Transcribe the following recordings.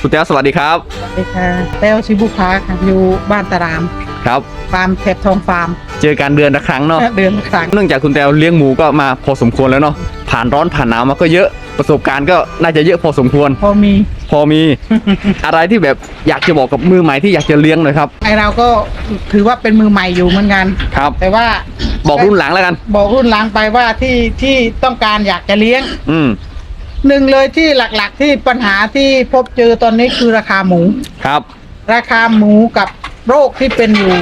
คุณแต้วสวัสดีครับสวัสดีค่ะแต้วชิบุพาค่ะอยู่บ้านตารามครับฟาร์มแถบทองฟาร์ม เจอกันเดือนละครั้งเนาะเดือนละครั้งเนื่องจากคุณแต้วเลี้ยงหมูก็มาพอสมควรแล้วเนาะผ่านร้อนผ่านหนาวมาก็เยอะประสบการณ์ก็น่าจะเยอะพอสมควร พอมีพอมี อะไรที่แบบอยากจะบอกกับมือใหม่ที่อยากจะเลี้ยงหน่อยครับไอเราก็ถือว่าเป็นมือใหม่อยู่เหมือนกันครับ แต่ว่าบอกรุ่นหลังแล้วกัน บอกรุ่นหลังไปว่าที่ที่ต้องการอยากจะเลี้ยง อืม หนึ่งเลยที่หลักๆที่ปัญหาที่พบเจอตอนนี้คือราคาหมู ครับ ราคาหมูกับโรคที่เป็นอยู่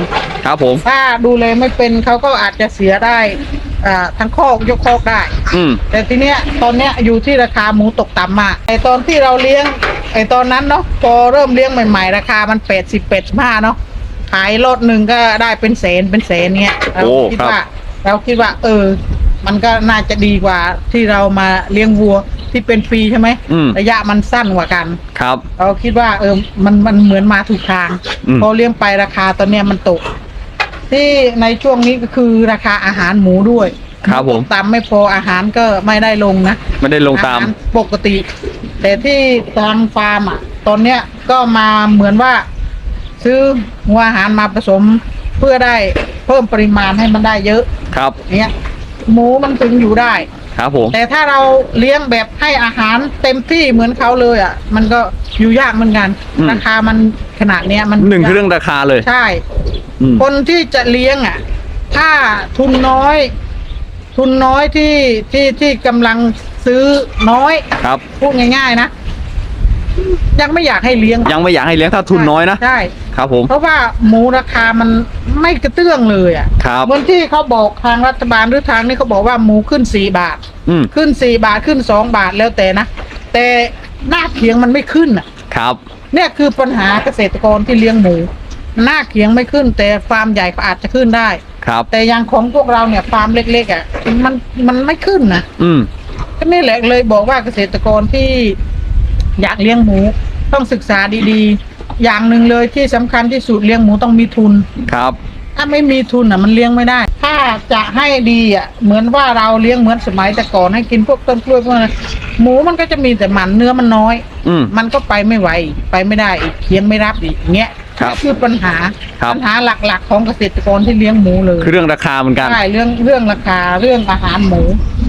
ครับผม ถ้าดูแลไม่เป็นเขาก็อาจจะเสียได้อ่าทั้งคอกยกคอกได้ อืม แต่ทีเนี้ยตอนเนี้ยอยู่ที่ราคาหมูตกต่ำมากไอตอนที่เราเลี้ยงไอตอนนั้นเนาะพอเริ่มเลี้ยงใหม่ ๆ ราคามันแปดสิบแปดสิบห้าเนาะขายรถหนึ่งก็ได้เป็นแสนเป็นแสนเงี้ยเราโอ้คิดครับ ว่า เราคิดว่า เออ มันก็น่าจะดีกว่าที่เรามาเลี้ยงวัวที่เป็นฟรีใช่ไหมอืม ระยะมันสั้นกว่ากัน ครับ เราคิดว่าเออมันมันเหมือนมาถูกทางอืม พอเลี้ยงไปราคาตอนเนี้ยมันตก ที่ในช่วงนี้ก็คือราคาอาหารหมูด้วยครับผมตกต่ำไม่พออาหารก็ไม่ได้ลงนะ ไม่ได้ลงตามอาหารปกติ แต่ที่ทางฟาร์มอะ ตอนเนี้ยก็มาเหมือนว่า ซื้อหัวอาหารมาผสมเพื่อได้เพิ่มปริมาณให้มันได้เยอะครับ เนี้ย หมูมันถึงอยู่ได้ ครับผม แต่ถ้าเราเลี้ยงแบบให้อาหารเต็มที่เหมือนเขาเลยอะ มันก็อยู่ยากเหมือนกัน อืม ราคามันขนาดเนี้ยมันหนึ่งคือเรื่องราคาเลยใช่ อืมคนที่จะเลี้ยงอะ ถ้าทุนน้อย ทุนน้อยที่ที่ที่กำลังซื้อน้อย ครับ พูดง่าย ๆ นะ ยังไม่อยากให้เลี้ยงยังไม่อยากให้เลี้ยงถ้าทุนน้อยนะใช่ครับผม เพราะว่าหมูราคามันไม่กระเตื้องเลยอะครับเหมือนที่เขาบอกทางรัฐบาลหรือทางนี้เขาบอกว่าหมูขึ้นสี่บาทอืมขึ้นสี่บาทขึ้นสองบาทแล้วแต่นะ แต่หน้าเขียงมันไม่ขึ้นอะครับ เนี่ยคือปัญหาเกษตรกรที่เลี้ยงหมูหน้าเขียงไม่ขึ้น แต่ฟาร์มใหญ่เขาอาจจะขึ้นได้ครับ แต่อย่างของพวกเราเนี่ยฟาร์มเล็กๆอะมันมันไม่ขึ้นนะอืมก็นี่แหละเลยบอกว่าเกษตรกรที่อยากเลี้ยงหมู ต้องศึกษาดีๆ อย่างหนึ่งเลยที่สำคัญที่สุดเลี้ยงหมูต้องมีทุน ครับ ถ้าไม่มีทุนอะมันเลี้ยงไม่ได้ ถ้าจะให้ดีอะเหมือนว่าเราเลี้ยงเหมือนสมัยแต่ก่อนให้กินพวกต้นกล้วยพวกนั้นหมูมันก็จะมีแต่หมันเนื้อมันน้อย อืม มันก็ไปไม่ไหวไปไม่ได้อีกเคียงไม่รับอีกอย่างเงี้ยครับนี่คือปัญหาครับ ปัญหาหลักๆ ของเกษตรกรที่เลี้ยงหมูเลยคือเรื่องราคาเหมือนกันใช่เรื่องเรื่องราคาเรื่องอาหารหมู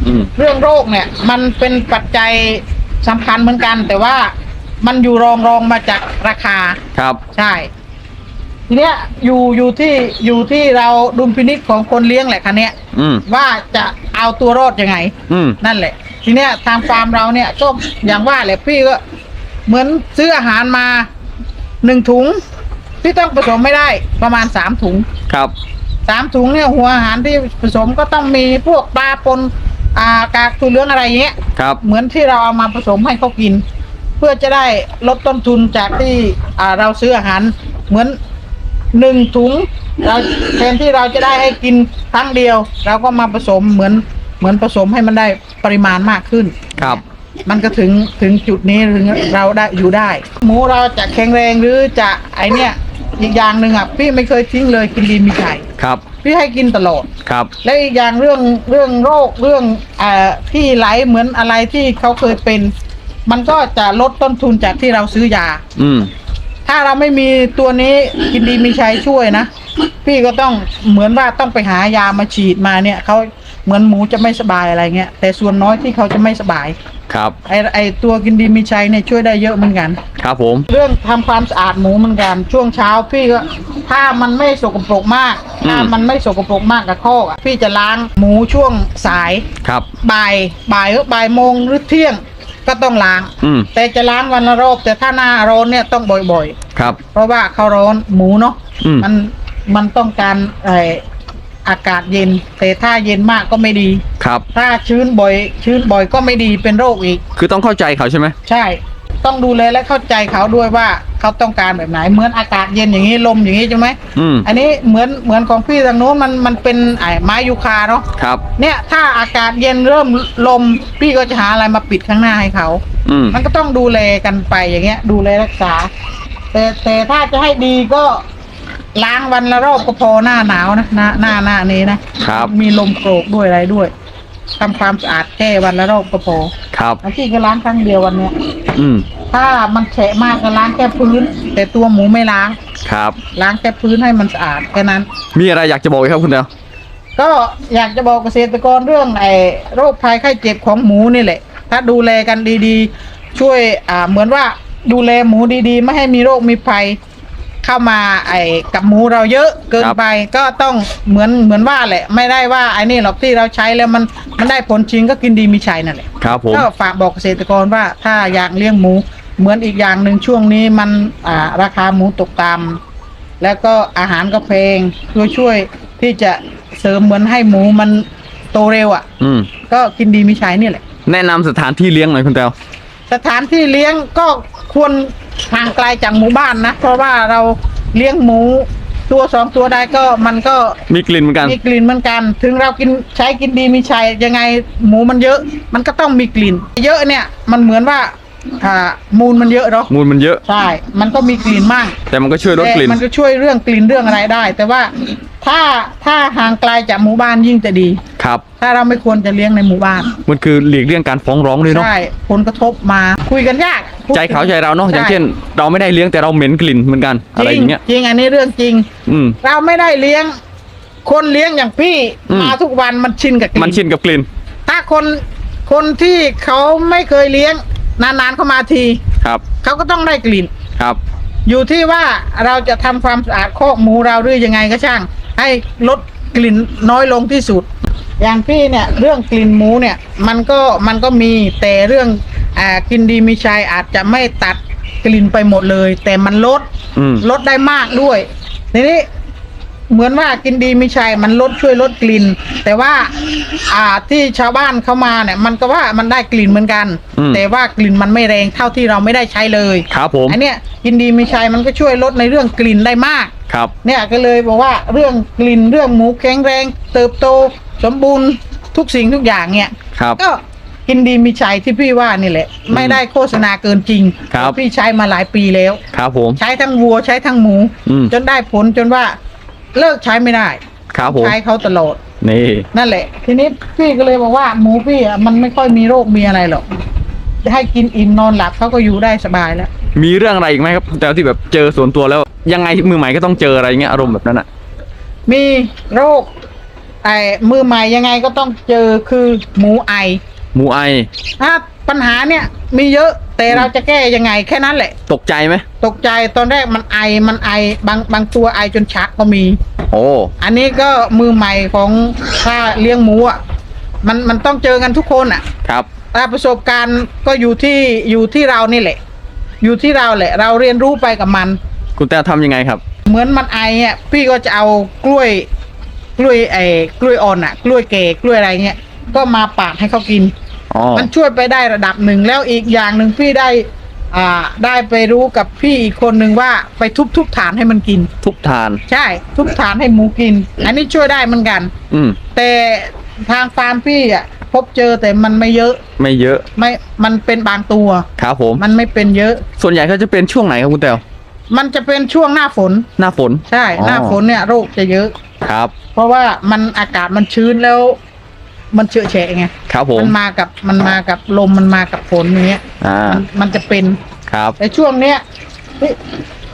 อืม เรื่องโรคเนี่ย มันเป็นปัจจัยสำคัญเหมือนกัน แต่ว่า มันอยู่รองรองมาจากราคา ครับ ใช่ ทีเนี้ยอยู่อยู่ที่อยู่ที่เราดุลพินิจของคนเลี้ยงแหละคันเนี้ยอืม ว่าจะเอาตัวรอดยังไง อืม นั่นแหละ ทีเนี้ยทางฟาร์มเราเนี่ยก็อย่างว่าแหละพี่ก็ เหมือนซื้ออาหารมาหนึ่งถุง ที่ต้องผสมไม่ได้ประมาณสามถุง ครับ สามถุงเนี่ยหัวอาหารที่ผสมก็ต้องมีพวกปลาปนอ่ากากตัวเหลืองอะไรอย่างเงี้ย ครับ เหมือนที่เราเอามาผสมให้เขากิน เพื่อจะได้ลดต้นทุนจากที่อ่าเราซื้ออาหารเหมือนหนึ่งถุงเราแทนที่เราจะได้ให้กินครั้งเดียว เราก็มาผสมเหมือนเหมือนผสมให้มันได้ปริมาณมากขึ้น ครับ มันก็ถึงถึงจุดนี้ถึงเราได้อยู่ได้ หมูเราจะแข็งแรงหรือจะไอเนี้ยอีกอย่างหนึ่งอะพี่ไม่เคยทิ้งเลยกินดีมีไข่ครับ พี่ให้กินตลอด ครับ และอีกอย่างเรื่องเรื่องโรคเรื่องเอ่อที่ไหลเหมือนอะไรที่เขาเคยเป็น มันก็จะลดต้นทุนจากที่เราซื้อยา อืม ถ้าเราไม่มีตัวนี้กินดีมีชัยช่วยนะ พี่ก็ต้องเหมือนว่าต้องไปหายามาฉีดมาเนี่ยเขาเหมือนหมูจะไม่สบายอะไรเงี้ยแต่ส่วนน้อยที่เขาจะไม่สบาย ครับ ไอไอตัวกินดีมีชัยเนี่ยช่วยได้เยอะเหมือนกัน ครับผม เรื่องทำความสะอาดหมูเหมือนกัน ช่วงเช้าพี่ก็ถ้ามันไม่สกปรกมากถ้ามันไม่สกปรกมากกับข้อกอะพี่จะล้างหมูช่วงสาย ครับ บ่ายบ่ายหรือบ่ายโมงหรือเที่ยง ก็ต้องล้าง อืมแต่จะล้างวันละรอบแต่ถ้าหน้าร้อนเนี่ยต้องบ่อยครับ ๆ เพราะว่าเขาร้อนหมูเนาะอืม มันมันต้องการไออากาศเย็น แต่ถ้าเย็นมากก็ไม่ดี ครับ ถ้าชื้นบ่อย ชื้นบ่อยก็ไม่ดีเป็นโรคอีก คือต้องเข้าใจเขาใช่ไหมใช่ ต้องดูแลและเข้าใจเขาด้วยว่า เขาต้องการแบบไหน เหมือนอากาศเย็นอย่างนี้ลมอย่างนี้ใช่ไหมอืมอันนี้เหมือนเหมือนของพี่ทางโน้นมันมันเป็นไอ้ไม้ยูคาเนาะครับ เนี่ยถ้าอากาศเย็นเริ่มลมพี่ก็จะหาอะไรมาปิดข้างหน้าให้เขา อืมมันก็ต้องดูแลกันไปอย่างเงี้ย ดูแลรักษา แต่แต่ถ้าจะให้ดีก็ล้างวันละรอบก็พอหน้าหนาวนะหน้าหน้าหน้านี้นะครับ มีลมโกรกด้วยอะไรด้วยทำความสะอาดแค่วันละรอบก็พอครับแล้วพี่ก็ล้างครั้งเดียววันเนี้ยอืม ถ้ามันแฉะมากก็ล้างแค่พื้น แต่ตัวหมูไม่ล้าง ครับ ล้างแค่พื้นให้มันสะอาดแค่นั้น มีอะไรอยากจะบอกไหมครับคุณแตวก็อยากจะบอกเกษตรกรเรื่องไอ้โรคภัยไข้เจ็บของหมูนี่แหละ ถ้าดูแลกันดีๆ ช่วยอ่าเหมือนว่าดูแลหมูดีๆ ไม่ให้มีโรคมีภัยเข้ามาไอ้กับหมูเราเยอะเกินไปก็ต้องเหมือนเหมือนว่าแหละ ไม่ได้ว่าไอ้นี่หรอกที่เราใช้แล้วมันมันได้ผลจริงก็กินดีมีชัยนั่นแหละครับผมก็ฝากบอกเกษตรกรว่าถ้าอยากเลี้ยงหมู เหมือนอีกอย่างหนึ่งช่วงนี้มันอ่าราคาหมูตกต่ำแล้วก็อาหารก็แพงช่วยช่วยที่จะเสริมเหมือนให้หมูมันโตเร็วอะ อืม ก็กินดีมีใช้นี่แหละ แนะนำสถานที่เลี้ยงหน่อยคุณแตวสถานที่เลี้ยงก็ควรห่างไกลจากหมู่บ้านนะ เพราะว่าเราเลี้ยงหมูตัวสองตัวได้ก็มันก็มีกลิ่นเหมือนกัน มีกลิ่นเหมือนกัน ถึงเรากินใช้กินดีมีชัยยังไงหมูมันเยอะ มันก็ต้องมีกลิ่น เยอะเนี่ย มันเหมือนว่า อ่ามูลมันเยอะเนาะมูลมันเยอะ ใช่ มันก็มีกลิ่นมากแต่มันก็ช่วยลดกลิ่นแต่มันก็ช่วยเรื่องกลิ่นเรื่องอะไรได้ แต่ว่าถ้าถ้าห่างไกลจากหมู่บ้านยิ่งจะดี ครับ ถ้าเราไม่ควรจะเลี้ยงในหมู่บ้าน มันคือหลีกเลี่ยงการฟ้องร้องด้วยเนาะ ใช่ ผลกระทบมาคุยกันยากพูดใจเขาใจเราเนาะ อย่างใเช่น เราไม่ได้เลี้ยงแต่เราเหม็นกลิ่นเหมือนกัน อะไรอย่างเงี้ย จริงจริงอันนี้เรื่องจริง อืมเราไม่ได้เลี้ยง คนเลี้ยงอย่างพี่อืมมาทุกวันมันชินกับกลิ่น มันชินกับกลิ่น ถ้าคนคนที่เขาไม่เคยเลี้ยง นานๆเข้ามาทีครับเขาก็ต้องได้กลิ่นครับ อยู่ที่ว่าเราจะทำความสะอาดคอกหมูเราหรือยังไงก็ช่าง ให้ลดกลิ่นน้อยลงที่สุด อย่างพี่เนี่ยเรื่องกลิ่นหมูเนี่ยมันก็มันก็มีแต่เรื่องอ่ากินดีมีชัยอาจจะไม่ตัดกลิ่นไปหมดเลย แต่มันลด อืม ลดได้มากด้วยทีนี้ เหมือนว่ากินดีมีชัยมันลดช่วยลดกลิ่น แต่ว่าอ่าที่ชาวบ้านเขามาเนี่ย มันก็ว่ามันได้กลิ่นเหมือนกัน อืมแต่ว่ากลิ่นมันไม่แรงเท่าที่เราไม่ได้ใช้เลยครับผม อันเนี้ยกินดีมีชัยมันก็ช่วยลดในเรื่องกลิ่นได้มาก ครับ เนี่ยก็เลยบอกว่าเรื่องกลิ่นเรื่องหมูแข็งแรง เติบโต สมบูรณ์ทุกสิ่งทุกอย่างเนี่ยครับก็กินดีมีชัยที่พี่ว่านี่แหละ ไม่ได้โฆษณาเกินจริงครับพี่ใช้มาหลายปีแล้ว ครับผม ใช้ทั้งวัวใช้ทั้งหมู อืมจนได้ผลจนว่า เลิกใช้ไม่ได้ครับผมใช้เขาตลอดนี่ นั่นแหละ ทีนี้พี่ก็เลยบอกว่า หมูพี่อะมันไม่ค่อยมีโรคมีอะไรหรอกให้กินอิ่มนอนหลับเขาก็อยู่ได้สบายแล้ว มีเรื่องอะไรอีกไหมครับ แต่ที่แบบเจอส่วนตัวแล้ว ยังไงมือใหม่ก็ต้องเจออะไรเงี้ยอารมณ์แบบนั้นอะ มีโรคไอ้มือใหม่ยังไงก็ต้องเจอคือหมูไอ หมูไอถ้าปัญหาเนี่ย มีเยอะ แต่เราจะแก้ยังไงแค่นั้นแหละ ตกใจไหมตกใจตอนแรกมันไอมันไอบางบางตัวไอจนชักก็มี โอ้อันนี้ก็มือใหม่ของถ้าเลี้ยงหมูอะมันมันต้องเจอกันทุกคนอะ ครับถ้าประสบการณ์ก็อยู่ที่อยู่ที่เรานี่แหละ อยู่ที่เราแหละ เราเรียนรู้ไปกับมัน คุณแต้วทำยังไงครับ เหมือนมันไออะพี่ก็จะเอากล้วยกล้วยไอ้กล้วยอ่อนอะ กล้วยเก๋กล้วยอะไรเงี้ยก็มาปาดให้เขากิน อ๋อ มันช่วยไปได้ระดับหนึ่งแล้วอีกอย่างหนึ่งพี่ได้ อ่า ได้ไปรู้กับพี่อีกคนหนึ่งว่าไปทุบทุบฐานให้มันกิน ทุกทาน ใช่ ทุบฐานให้หมูกิน อันนี้ช่วยได้เหมือนกัน อืม แต่ทางฟาร์มพี่อะพบเจอแต่มันไม่เยอะไม่เยอะไม่ มันเป็นบางตัว ครับผม มันไม่เป็นเยอะ ส่วนใหญ่ก็จะเป็นช่วงไหนครับคุณแต้วมันจะเป็นช่วงหน้าฝน หน้าฝน ใช่อ๋อหน้าฝนเนี่ยโรคจะเยอะ ครับ เพราะว่ามันอากาศมันชื้นแล้ว มันเฉอะแฉะไงครับผม มันมากับมันมากับลมมันมากับฝนอย่างเงี้ยอ่า มันมันจะเป็น ครับ แต่ช่วงเนี้ยไม่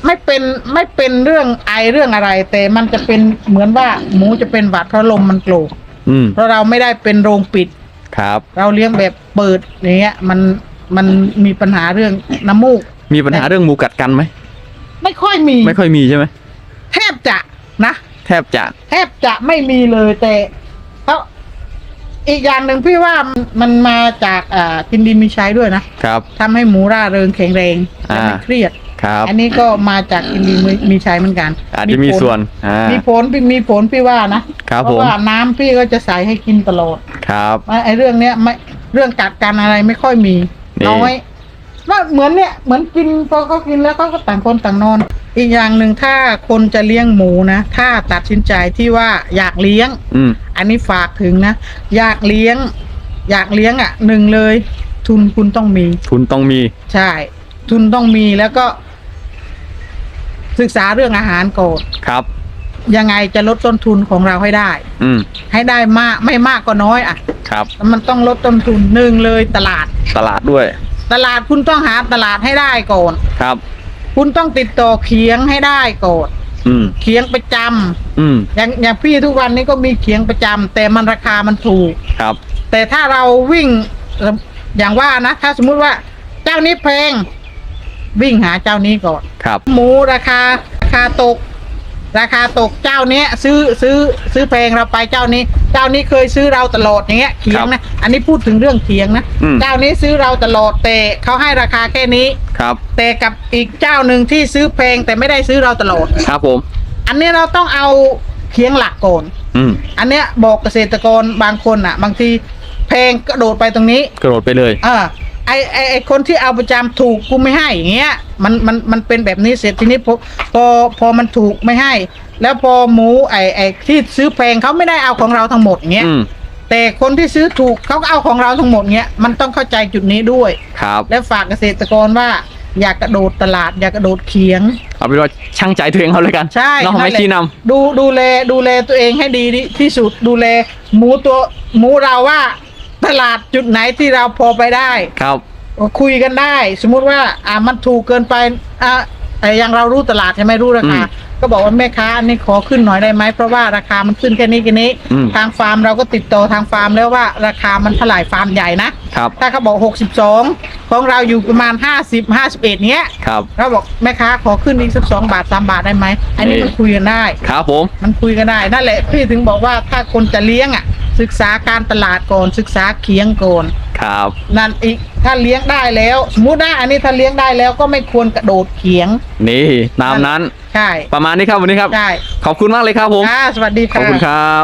ไม่เป็นไม่เป็นเรื่องไอเรื่องอะไร แต่มันจะเป็นเหมือนว่าหมูจะเป็นหวัดเพราะลมมันโกรกอืม เพราะเราไม่ได้เป็นโรงปิด ครับ เราเลี้ยงแบบเปิดอย่างเงี้ย มันมันมีปัญหาเรื่องน้ำมูก มีปัญหาเรื่องหมูกัดกันไหม ไม่ค่อยมีไม่ค่อยมีใช่ไหม แทบจะนะ แทบจะ แทบจะไม่มีเลยแต่เขา อีกอย่างหนึ่งพี่ว่ามันมันมาจากอ่ากินดีมีใช้ด้วยนะครับ ทำให้หมูร่าเริงแข็งแรงและไม่อ่า เครียด ครับ อันนี้ก็มาจากกินดีมีมีใช้เหมือนกันอาจจะมีผลส่วนอ่ามีผลพี่มีผลพี่ว่านะครับเพผมราะว่าน้ำพี่ก็จะใส่ให้กินตลอดครับว่าไอ้เรื่องเนี้ยไม่เรื่องกัดกันอะไรไม่ค่อยมี นี่ น้อย ว่าเหมือนเนี่ยเหมือนกินพอเขากินแล้วเขาก็ต่างคนต่างนอน อีกอย่างหนึ่งถ้าคนจะเลี้ยงหมูนะ ถ้าตัดสินใจที่ว่าอยากเลี้ยง อืม อันนี้ฝากถึงนะ อยากเลี้ยง อยากเลี้ยงอะหนึ่งเลย ทุนคุณต้องมี ทุนต้องมี ใช่ ทุนต้องมีแล้วก็ ศึกษาเรื่องอาหารก่อนครับ ยังไงจะลดต้นทุนของเราให้ได้ อืม ให้ได้มากไม่มากก็น้อยอะ ครับแล้วมันต้องลดต้นทุนหนึ่งเลยตลาด ตลาดด้วย ตลาดคุณต้องหาตลาดให้ได้ก่อน ครับ คุณต้องติดต่อเขียงให้ได้ก่อนอืม เขียงประจำอืม อย่างอย่างพี่ทุกวันนี้ก็มีเขียงประจำแต่มันราคามันถูก ครับ แต่ถ้าเราวิ่งเอ่ออย่างว่านะ ถ้าสมมุติว่า เจ้านี้แพงวิ่งหาเจ้านี้ก่อน ครับ หมูราคาราคาตก ราคาตกเจ้าเนี้ยซื้อซื้อซื้อแพงเราไปเจ้านี้ เจ้านี้เคยซื้อเราตลอดอย่างเงี้ยเขียงนะอันนี้พูดถึงเรื่องเขียงนะอืมเจ้านี้ซื้อเราตลอดแต่เขาให้ราคาแค่นี้ครับ แต่กับอีกเจ้าหนึ่งที่ซื้อแพงแต่ไม่ได้ซื้อเราตลอดครับผม อันนี้เราต้องเอาเคียงหลักก่อนอืมอันเนี้ยบอกเกษตรกรบางคนอะ บางทีแพงกระโดดไปตรงนี้ กระโดดไปเลยเออ ไอไอไอคนที่เอาประจำถูกกูไม่ให้อย่างเงี้ยมันมันมันเป็นแบบนี้เสร็จทีนี้พอพอพอมันถูกไม่ให้ แล้วพอหมูไอไอที่ซื้อแพงเขาไม่ได้เอาของเราทั้งหมดเงี้ยอืมแต่คนที่ซื้อถูกเขาก็เอาของเราทั้งหมดเงี้ยมันต้องเข้าใจจุดนี้ด้วย ครับ และฝากเกษตรกรว่า อย่ากระโดดตลาด อย่ากระโดดเขียง เอาเป็นว่าช่างใจตัวเองเขาเลยกันใช่เนาะไม่นั่นแหละชี้นดูดูแลดูแลตัวเองให้ดีที่สุดดูแลหมูตัวหมูเราว่า ตลาดจุดไหนที่เราพอไปได้ำครับ คุยกันได้ สมมุติว่า อ่ามันถูกเกินไปอ่าไอ้อยังเรารู้ตลาดใช่ไหมรู้ราคาอืมก็บอกว่าแม่ค้าอันนี้ขอขึ้นหน่อยได้ไหมเพราะว่าราคามันขึ้นแค่นี้แค่นี้อืมทางฟาร์มเราก็ติดต่อทางฟาร์มแล้วว่าราคามันเท่าไหร่ฟาร์มใหญ่นะครับถ้าเขาบอก 62 ของเราอยู่ประมาณ 50 51 เนี้ยครับเราบอกแม่ค้าขอขึ้นอีกสักสองบาทสามบาทได้ไหมอันนี้นี่มันคุยกันได้ ครับผม มันคุยกันได้นั่นแหละพี่ถึงบอกว่าถ้าคนจะเลี้ยงอะ ศึกษาการตลาดก่อนศึกษาเคียงก่อนครับ นั่นอีกถ้าเลี้ยงได้แล้ว สมมุตินะอันนี้ถ้าเลี้ยงได้แล้วก็ไม่ควรกระโดดเคียง นี่ตามนั้น ใช่ ประมาณนี้ครับวันนี้ครับ ใช่ ขอบคุณมากเลยครับผม ค่ะ สวัสดีขอบค่ะคุณครับ